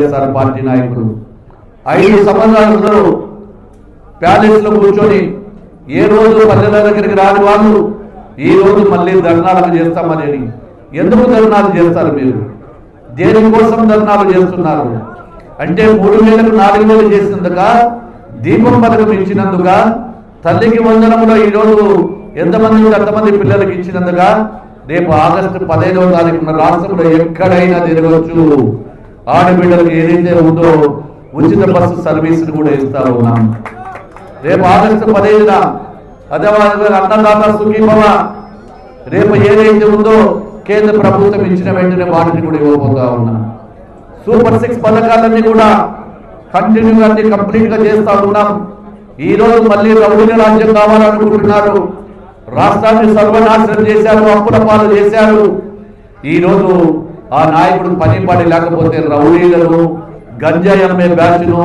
YSR party నాయకులు ఐదు సంవత్సరాలు ప్యాలెస్లో కూర్చొని ఏ రోజు పల్లెల దగ్గరికి రాని వాళ్ళు ఈ రోజు మళ్ళీ ధర్నాలకు చేస్తామని ఎందుకు ధర్నాలు చేస్తారు మీరు? దేనికోసం ధర్నాలు చేస్తున్నారు? అంటే మూడు వేలకు నాలుగు వేలు చేసినందుక? దీపం పథకం ఇచ్చినందుక? తల్లికి వందనములో ఈరోజు ఎంతమంది ఎంతమంది పిల్లలకి ఇచ్చినందుక? రేపు ఆగస్టు పదహైదవ తారీఖున రాష్ట్రంలో ఎక్కడైనా తిరగవచ్చు ఆడబిడ్డలకు ఏదైతే ఉందో ఉచిత బస్సు సర్వీసులు కూడా ఇస్తా ఉన్నాం. రేపు ఆగస్టు పదహైదున అదే అన్నదాత సుఖీభవ. రేపు ఏదైతే ఉందో కేంద్ర ప్రభుత్వం ఇచ్చిన వెంటనే వాటిని కూడా ఇవ్వబోతా ఉన్నాం. సూపర్ సిక్స్ పథకాలన్నీ కూడా కంటిన్యూగా అన్ని కంప్లీట్గా చేస్తా ఉన్నాం. ఈ రోజు మళ్ళీ రౌడీ రాజ్యం కావాలనుకుంటున్నారు. రాష్ట్రాన్ని సర్వనాశనం చేశారు అప్పుల పాలు చేశారు. ఈ రోజు ఆ నాయకుడు పని పడి లేకపోతే రౌడీలను గంజాయి అమ్మే బ్యాచ్ను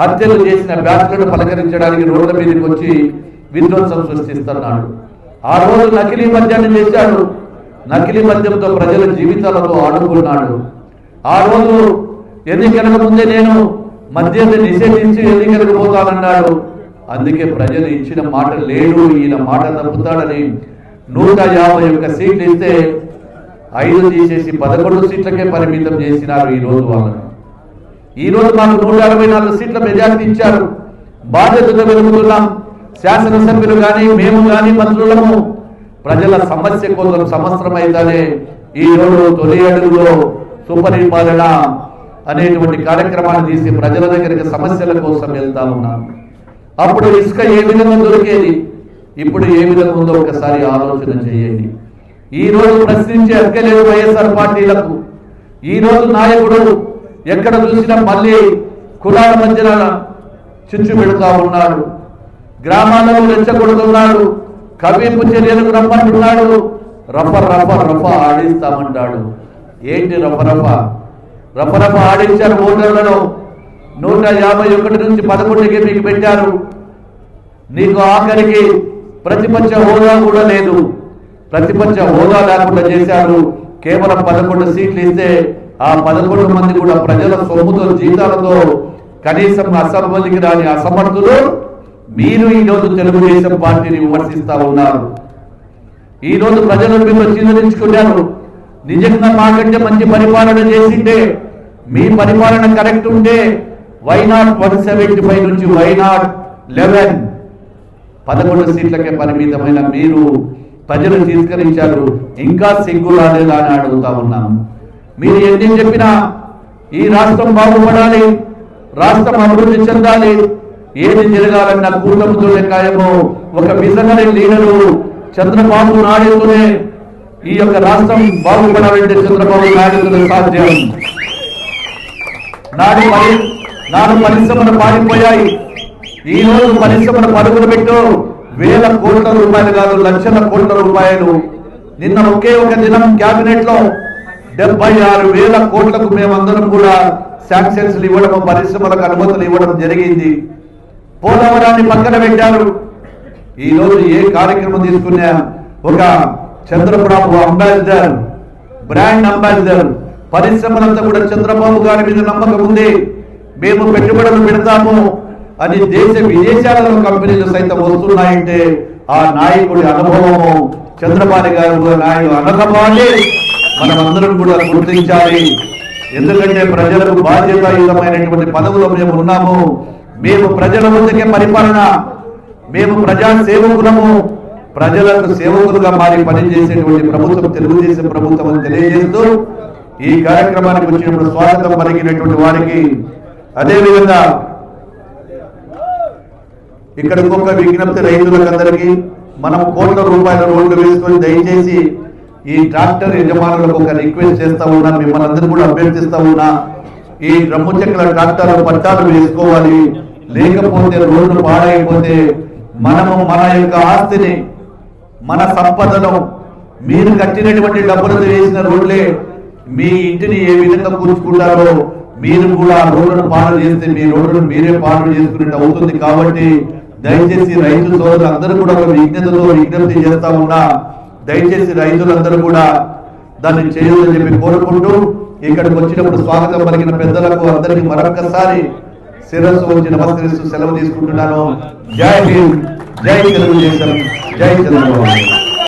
హత్యలు చేసిన బ్యాచ్లను పలకరించడానికి రోడ్ల మీదకి వచ్చి విధ్వంసం సృష్టిస్తున్నాడు. ఆ రోజు నకిలీ మద్యాన్ని చేశాడు నకిలీ మద్యంతో ప్రజల జీవితాలతో ఆడుకున్నాడు. ఆ రోజు ఎన్నికలకు ముందే నేను మద్యాన్ని నిషేధించి ఎన్నికలకు పోతానన్నాడు. అందుకే ప్రజలు ఇచ్చిన మాట లేడు ఈయన మాట తప్పుతాడని నూట యాభై ఒక్క సీట్లు ఇస్తే ఐదు తీసేసి పదకొండు సీట్లకే పరిమితం చేసినారు ఈ రోజు వాళ్ళని. ఈ రోజు మాకు నూట అరవై నాలుగు సీట్ల మెజార్టీ ఇచ్చారు. బాధ్యతగా వెలుగుతున్నాం శాసనసభ్యులు కానీ మేము కానీ మంత్రులము. ప్రజల సమస్య కోసం సంవత్సరం అయితేనే ఈ రోజు తొలి అడుగులో సుపరిపాలన అనేటువంటి కార్యక్రమాన్ని తీసి ప్రజల దగ్గరికి సమస్యల కోసం వెళ్తా ఉన్నాం. అప్పుడు ఇసుక ఏ విధంగా దొరికేది? ఇప్పుడు ఏ విధంగా ఉందో ఒకసారి ఆలోచన చేయండి. ఈ రోజు ప్రశ్నించే హక్కే లేదు వైఎస్ఆర్ పార్టీలకు ఈ రోజు నాయకుడు ఎక్కడ చూసినా మళ్ళీ కులాల మధ్యన చిచ్చు పెడుతా ఉన్నాడు. గ్రామాలను రెచ్చగొడుతున్నాడు. కవింపు చర్యలకు రమ్మంటున్నాడు రఫ రఫ రఫ ఆడిస్తామంటాడు. ఏంటి రఫ రఫ? రఫ రఫ ఆడించారు ఓటర్లను నూట యాభై ఒకటి నుంచి పదకొండుకి మీకు పెట్టారు. నీకు ఆఖరికి ప్రతిపక్ష హోదా కూడా లేదు. ప్రతిపక్ష హోదా లేకుండా చేశారు. కేవలం పదకొండు సీట్లు ఇస్తే ఆ పదకొండు మంది కూడా ప్రజల సొమ్ముతో జీతాలతో కనీసం అసెంబ్లీకి రాని అసమర్థులు మీరు ఈ రోజు తెలుగుదేశం పార్టీని విమర్శిస్తా ఉన్నారు. ఈ రోజు ప్రజలు మిమ్మల్ని చీదరించుకున్నారు నిజంగా మాకంటే మంచి పరిపాలన చేసింటే మీ పరిపాలన కరెక్ట్ ఉంటే why not one seventy five నుంచి వైనాట్ లెవెన్ పదకొండు సీట్లకే పరిమితమైన మీరు ప్రజలు తిరస్కరించారు. ఇంకా సిగ్గు రాలేదా అని అడుగుతా ఉన్నాం. మీరు ఎన్ని చెప్పినా ఈ రాష్ట్రం బాగుపడాలి రాష్ట్రం అభివృద్ధి చెందాలి ఏది జరగాలన్న కూటమితో ఖాయమో ఒక విజనరీ లీడరు చంద్రబాబు నాయుడునే ఈ యొక్క రాష్ట్రం బాగుపడాలంటే చంద్రబాబు నాయుడుతో సాధ్యం. నాడు పరి నాడు పరిశ్రమలు పారిపోయాయి. ఈ రోజు పరిశ్రమలు పరుగులు పెట్టు. వేల కోట్ల రూపాయలు కాదు లక్షల కోట్ల రూపాయలు. నిన్న ఒకే ఒక దినం కేబినెట్లో డెబ్బై ఆరు వేల కోట్లకు మేమందరం కూడా శాంక్షన్స్ ఇవ్వడం పరిశ్రమలకు అనుమతులు ఇవ్వడం జరిగింది. పోలవరాన్ని పక్కన పెట్టారు. ఈ రోజు ఏ కార్యక్రమం తీసుకున్నా ఒక చంద్రబాబు అంబాసిడర్ బ్రాండ్ అంబాసిడర్ పరిశ్రమలంతా కూడా చంద్రబాబు గారి మీద నమ్మకం ఉంది. మేము పెట్టుబడులు పెడతాము. అని దేశ విదేశాలలో కంపెనీలు సైతం వస్తున్నాయంటే ఆ నాయకుడి అనుభవము చంద్రబాబు గారు నాయుడు అనుభవాన్ని మనమందరం కూడా గుర్తించాలి. ఎందుకంటే ప్రజలకు బాధ్యతాయుతమైనటువంటి పదవులు మేము ఉన్నాము. మేము ప్రజల ముందుకే పరిపాలన. మేము ప్రజా సేవకులము. ప్రజలకు సేవకులుగా మారి పనిచేసేటువంటి ప్రభుత్వం తెలుగుదేశం ప్రభుత్వం అని తెలియజేస్తూ ఈ కార్యక్రమానికి వచ్చినప్పుడు స్వాగతం పలికినటువంటి వారికి. అదేవిధంగా ఇక్కడ ఇంకొక విజ్ఞప్తి రైతులందరికీ మనం కోట్ల రూపాయల రోడ్లు వేసుకొని దయచేసి ఈ ట్రాక్టర్ యజమానులకు ఒక రిక్వెస్ట్ చేస్తా ఉన్నా మిమ్మల్ని అందరూ కూడా అభ్యర్థిస్తా ఉన్నా ఈ రమ్ము చెక్కల ట్రాక్టర్ పట్టాలు వేసుకోవాలి. లేకపోతే రోడ్లు పాడైపోతే మనము మన యొక్క ఆస్తిని మన సంపదను మీరు కట్టినటువంటి డబ్బులతో వేసిన రోడ్లే మీ ఇంటిని ఏ విధంగా కూర్చుకుంటారో మీరు కూడా రోడ్లను పాడు చేస్తే మీ రోడ్లను మీరే పాడు చేసుకునేట్టు అవుతుంది కాబట్టి దయచేసి రైతు సోదరులు అందరూ కూడా ఒక విజ్ఞతతో విజ్ఞప్తి చేస్తా ఉన్నా. దయచేసి రైతులందరూ కూడా దాన్ని చేయాలని చెప్పి కోరుకుంటూ ఇక్కడికి వచ్చినప్పుడు స్వాగతం పలికిన పెద్దలకు అందరికి మరొకసారి శిరస్సు వచ్చి నమస్కరిస్తూ సెలవు తీసుకుంటున్నాను. జై హింద్. జై తెలుగుదేశం. జై చంద్రబాబు